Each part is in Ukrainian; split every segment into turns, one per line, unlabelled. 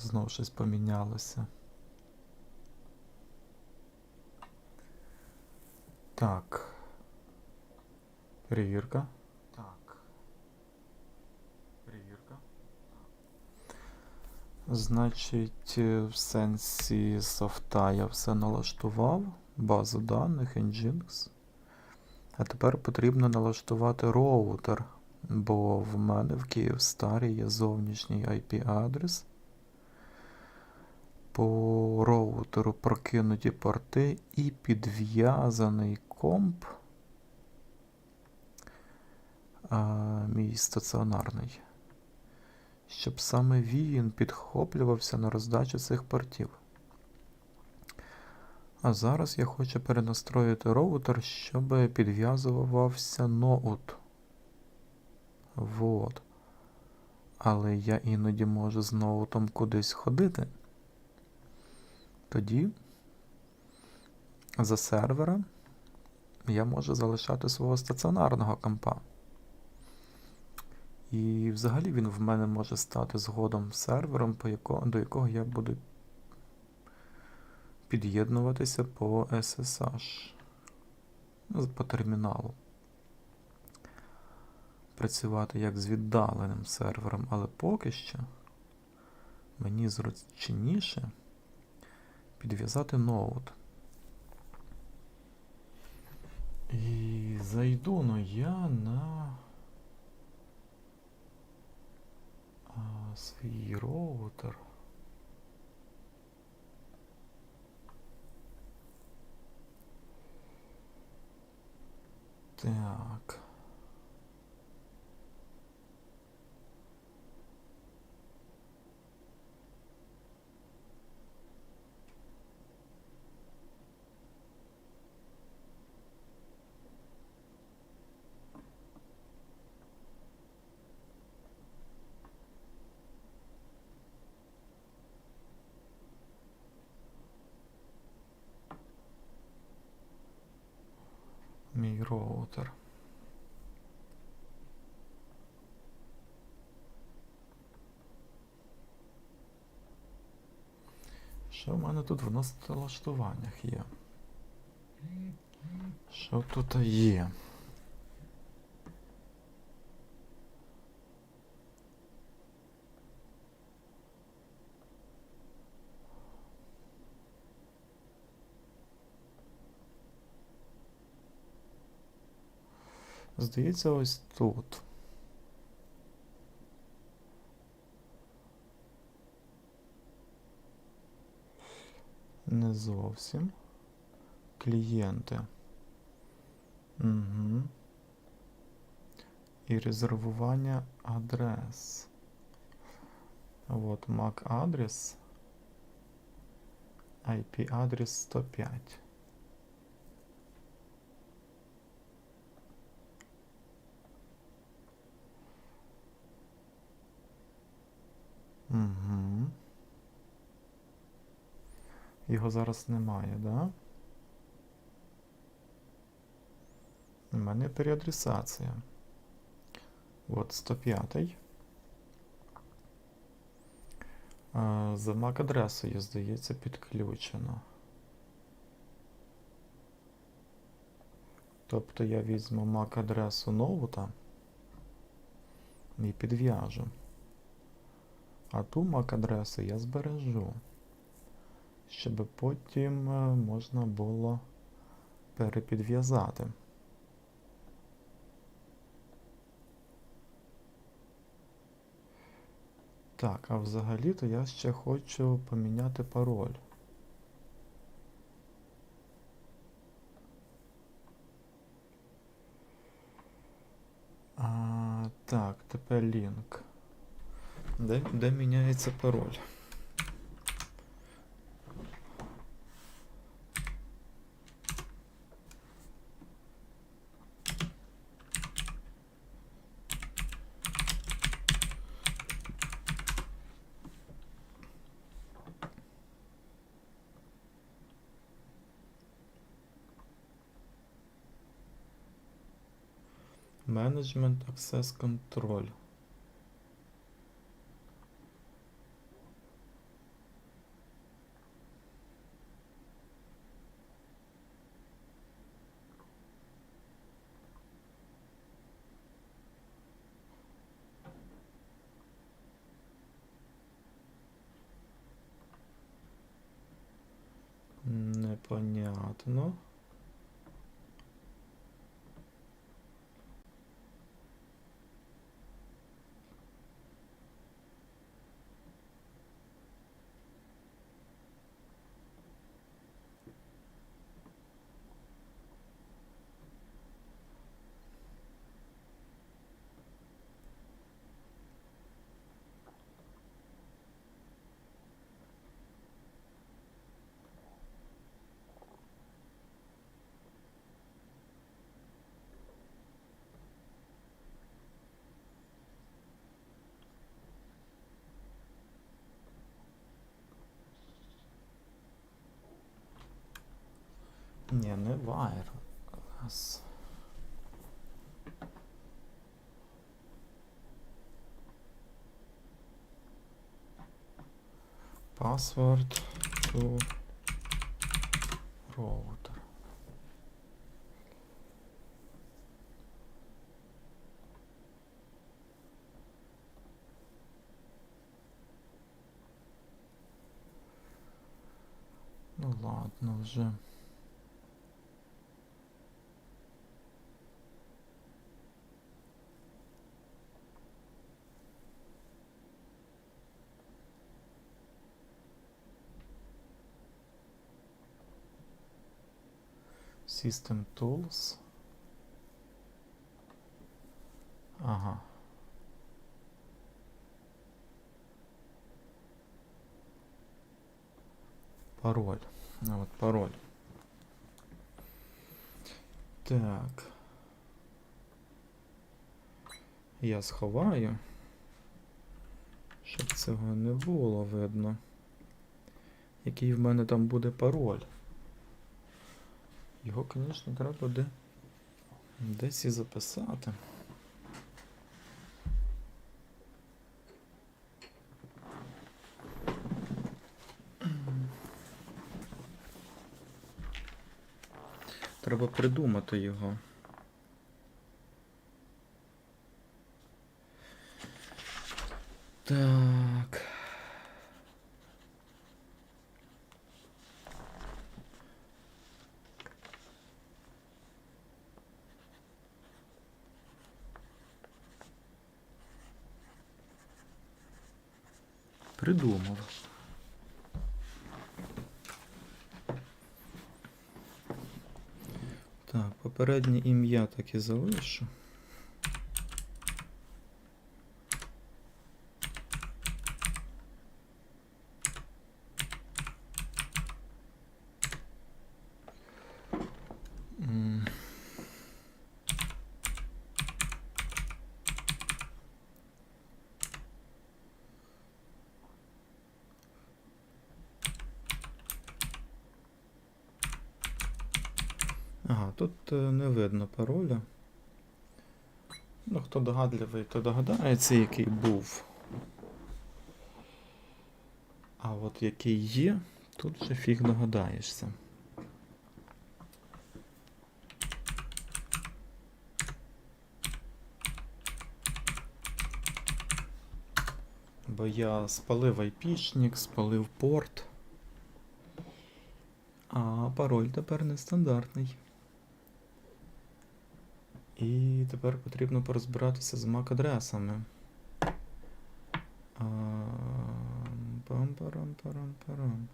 Знов щось помінялося. Так. Перевірка. Так. Перевірка. Значить, е, в сенсі софта я все налаштував. Базу даних, Nginx. А тепер потрібно налаштувати роутер, бо в мене в Київстарі є зовнішній IP-адрес. По роутеру прокинуті порти і підв'язаний комп. А, мій стаціонарний. Щоб саме він підхоплювався на роздачу цих портів. А зараз я хочу перенастроїти роутер, щоб підв'язувався ноут. Вот. Але я іноді можу з ноутом кудись ходити. Тоді за сервера я можу залишати свого стаціонарного компа. І взагалі він в мене може стати згодом сервером, по якого, до якого я буду під'єднуватися по SSH, ну, по терміналу. Працювати як з віддаленим сервером, але поки що мені зручніше підв'язати ноут. І зайду ну я на а, свій роутер. Так. Мій роутер. Що в мене тут в налаштуваннях є? Що тут є? Здається, ось тут. Не зовсім. Клієнти. Угу. І резервування адрес. Вот MAC адрес. IP адрес 105. Угу. Його зараз немає, да? У мене переадресація. От 105. А, За MAC-адресою, здається, підключено. Тобто я візьму MAC-адресу ноута і підв'яжу. А ту MAC-адресу я збережу, щоб потім е, можна було перепідв'язати. Так, а взагалі-то я ще хочу поміняти пароль. А, так, тепер лінк. Де, де міняється пароль? Management Access Control. Вікно. Ні, не wireless. Password to router. Ну ладно вже. System Tools. Ага. Пароль. А вот пароль. Так. Я сховаю, щоб цього не було видно. Який в мене там буде пароль. Його, звісно, треба буде десь і записати. Треба придумати його. Так. Придумав. Так, попереднє ім'я так і залишу. Ага, тут е, не видно пароля. Ну, хто догадливий, то догадається, який був. А от який є, тут вже фіг догадаєшся. Бо я спалив айпішник, спалив порт. А пароль тепер нестандартний. І тепер потрібно порозбиратися з MAC-адресами. Пам-парам-парам-парам.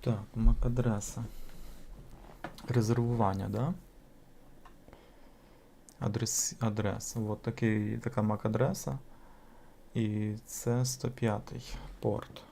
Так, MAC-адреса. Резервування, да? Адрес, адрес. От такий, така MAC-адреса. І це 105 порт.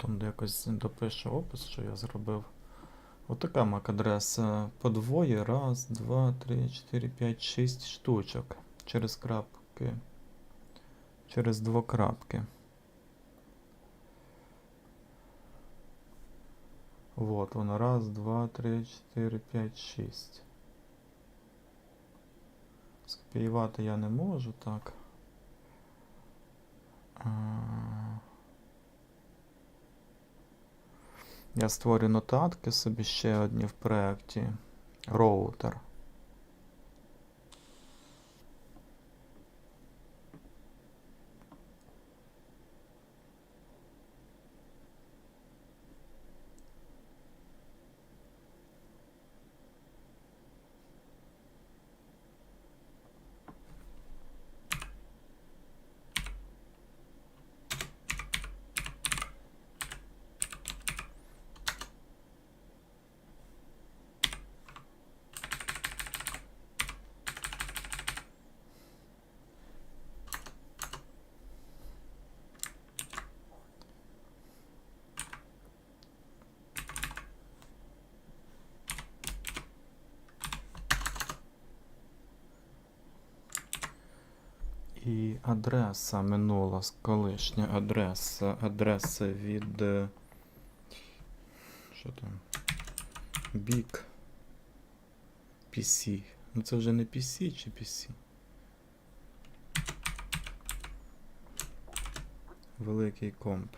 Потім якось допишу опис, що я зробив. Отака MAC-адреса подвоє. Раз, два, три, чотири, п'ять, шість штучок. Через крапки. Через двокрапки. Вот воно. Раз, два, три, чотири, п'ять, шість. Скопіювати я не можу, так. А, Я створю нотатки собі ще одні в проєкті. Роутер. І адреса минула, колишня адреса. Адреса від. е, Що там? Big PC. Ну це вже не PC чи PC? Великий комп.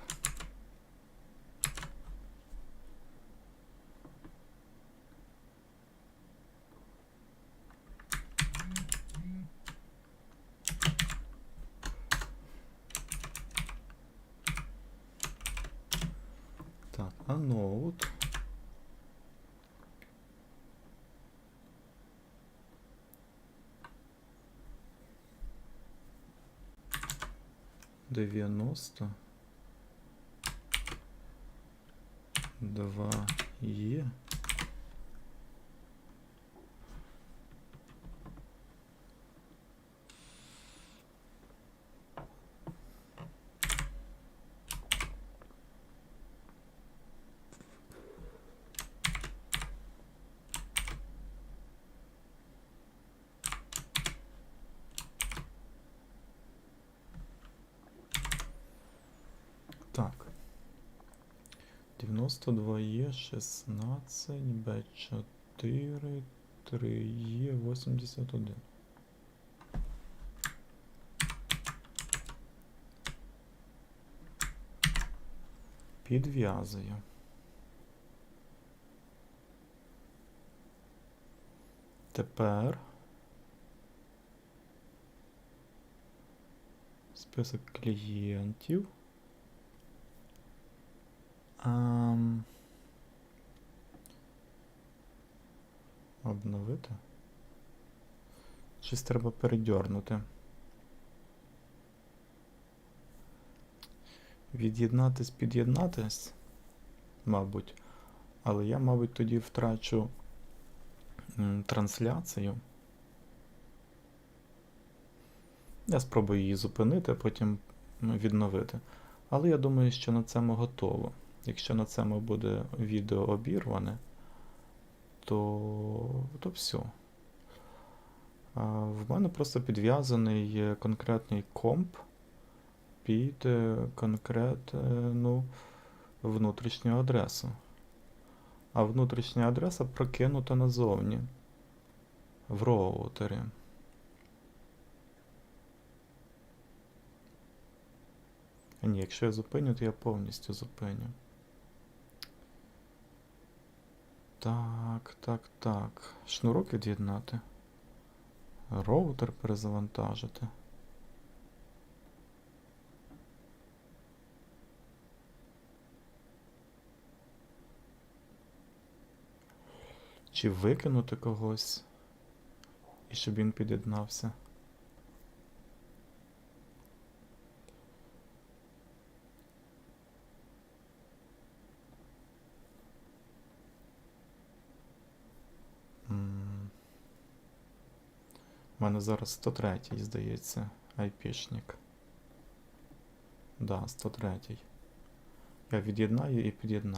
90. 2 є. 92 є, 16, Б4, 3 є, 81. Підв'язую. Тепер список клієнтів. Ам... Обновити. Щось треба передьорнути. Від'єднатись, під'єднатись, мабуть. Але я, мабуть, тоді втрачу трансляцію. Я спробую її зупинити, а потім відновити. Але я думаю, що на цьому готово. Якщо на цьому буде відео обірване, то, то все. В мене просто підв'язаний е, конкретний комп під е, конкретну внутрішню адресу. А внутрішня адреса прокинута назовні в роутері. Ні, якщо я зупиню, то я повністю зупиню. Так, так, так. Шнурок від'єднати. Роутер перезавантажити. Чи викинути когось, і щоб він під'єднався. У мене зараз 103, здається, айпішник. Да, 103. Я від'єднаю і під'єднаю.